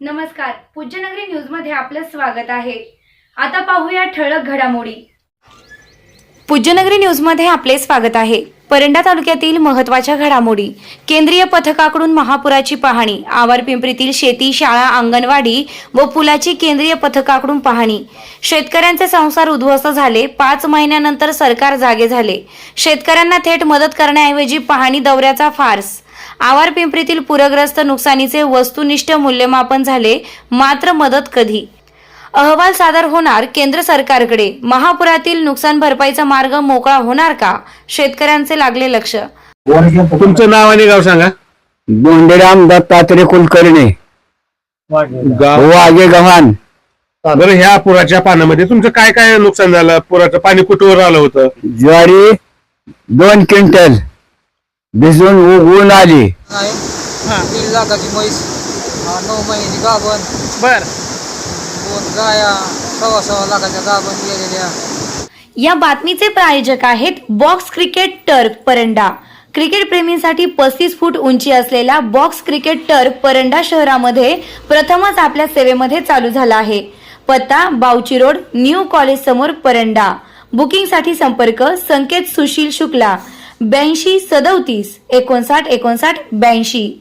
नमस्कार. पूज्यनगरी न्यूजमध्ये आपलं स्वागत आहे. आता पाहूया ठळक घडामोडी. पूज्यनगरी न्यूजमध्ये आपले स्वागत आहे. परंडा तालुक्यातील महत्त्वाच्या घडामोडी. केंद्रीय पथकाकडून महापुराची पाहणी आवार पिंपरीतील शेती शाळा अंगणवाडी व पुलाची केंद्रीय पथकाकडून पाहणी. शेतकऱ्यांचे संसार उद्ध्वस्त झाले. पाच महिन्यानंतर सरकार जागे झाले. शेतकऱ्यांना थेट मदत करण्याऐवजी पाहणी दौऱ्याचा फार्स आवार पिंपरीतील पूरग्रस्त नुकसानीचे वस्तुनिष्ठ मूल्यमापन झाले मात्र मदत कधी? अहवाल सादर होणार केंद्र सरकारकडे. महापुरातील नुकसान भरपाईचा मार्ग मोकळा होणार का? शेतकऱ्यांचे लागले लक्ष. तुमचं नाव आणि गाव सांगा. बोंडेराम दत्तात्रय कुलकर्णी. वागे गव्हाण. बरं ह्या पुराच्या पाण्यामध्ये तुमचं काय काय नुकसान झालं? पुराचं पाणी कुठवर आलं होतं? ज्वारी दोन क्विंटल. भिजून उ- ऊन आली. आहे दीड लाखाची म्हैस अं, नऊ महिन्याची गाभण. बर. दोन गाया सव्वा सव्वा लाखाच्या गाभण गेलेल्या. या बातमीचे प्रायोजक आहेत box cricket turf Paranda. Cricket प्रेमींसाठी पस्तीस फूट उंची असलेला बॉक्स क्रिकेट टर्क परंडा शहरामध्ये प्रथमच आपल्या सेवेमध्ये चालू झाला आहे. पत्ता बावची रोड न्यू कॉलेज समोर परंडा. बुकिंगसाठी संपर्क संकेत सुशील शुक्ला. ब्याऐंशी सदोतीस एकोणसाठ एकोणसाठ ब्याऐंशी.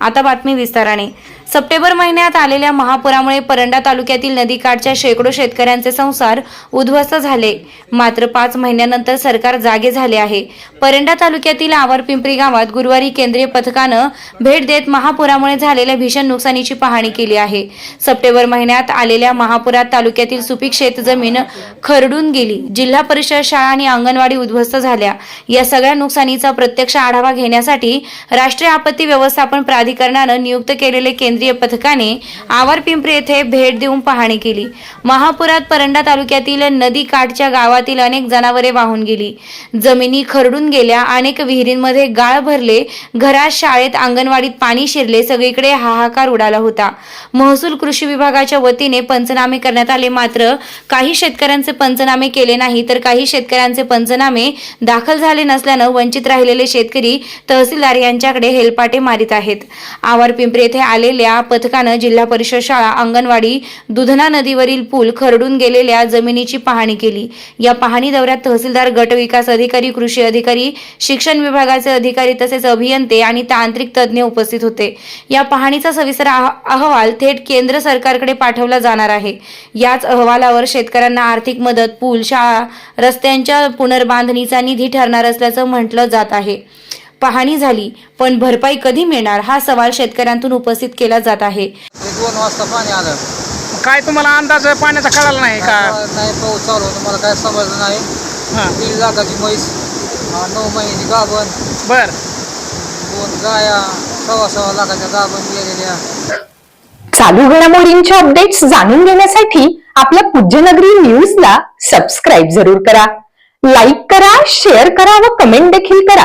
आता बातमी विस्ताराने. सप्टेंबर महिन्यात आलेल्या महापुरामुळे परंडा तालुक्यातील नदीकाठच्या शेकडो शेतकऱ्यांचे संसार उद्ध्वस्त झाले. मात्र पाच महिन्यानंतर सरकार जागे झाले आहे. परंडा तालुक्यातील आवर पिंपरी गावात गुरुवारी केंद्रीय पथकानं भेट देत महापुरामुळे झालेल्या भीषण नुकसानीची पाहणी केली आहे. सप्टेंबर महिन्यात आलेल्या महापुरात तालुक्यातील सुपीक शेतजमीन खरडून गेली. जिल्हा परिषद शाळा आणि अंगणवाडी उद्ध्वस्त झाल्या. या सगळ्या नुकसानीचा प्रत्यक्ष आढावा घेण्यासाठी राष्ट्रीय आपत्ती व्यवस्थापन प्राधिकरणानं नियुक्त केलेले केंद्रीय पथकाने आवार पिंपरी येथे भेट देऊन पाहणी केली. महापुरात परंडा तालुक्यातील नदी काठच्या गावातील अनेक जनावरे वाहून गेली. जमिनी खरडून गेल्या अनेक विहिरींमध्ये गाळ भरले घरात शाळेत अंगणवाडीत पाणी शिरले सगळीकडे हाहाकार उडाला होता. महसूल कृषी विभागाच्या वतीने पंचनामे करण्यात आले मात्र काही शेतकऱ्यांचे पंचनामे केले नाही तर काही शेतकऱ्यांचे पंचनामे दाखल झाले नसल्यानं वंचित राहिलेले शेतकरी तहसीलदार यांच्याकडे हेलपाटे मारित आहेत. आवार पिंपरी येथे आलेल्या पथकानं जिल्हा परिषद शाळा अंगणवाडी दुधना नदीवरील पूल खरडून गेलेल्या जमिनीची पाहणी केली. या पाहणी दौऱ्यात तहसीलदार गट विकास अधिकारी कृषी अधिकारी शिक्षण विभागाचे अधिकारी तसेच अभियंते आणि तांत्रिक तज्ज्ञ उपस्थित होते. या पाहणीचा सविस्तर अहवाल थेट केंद्र सरकारकडे पाठवला जाणार आहे. याच अहवालावर शेतकऱ्यांना आर्थिक मदत पूल शाळा रस्त्यांच्या पुनर्बांधणीचा निधी ठरणार असल्याचं म्हटलं जात आहे. पाहणी झाली पण भरपाई कधी मिळणार हा सवाल शेतकऱ्यांतून उपस्थित केला जात आहे. दोन वाजता पाणी आलं. काय तुम्हाला अंदाज पाण्याचा कळाला नाही का? काय नाही पाऊस चालू होता मला काय समजलं नाही? हा. दीड लाखाची म्हैस अं, नऊ महिन्याची गाभण. बर. दोन गाया सव्वा सव्वा लाखाच्या गाभण गेलेल्या. चालू घडामोडींच्या अपडेट्स जाणून घेण्यासाठी आपल्या पूज्यनगरी न्यूजला सबस्क्राईब जरूर करा. लाईक करा शेअर करा व कमेंट देखील करा.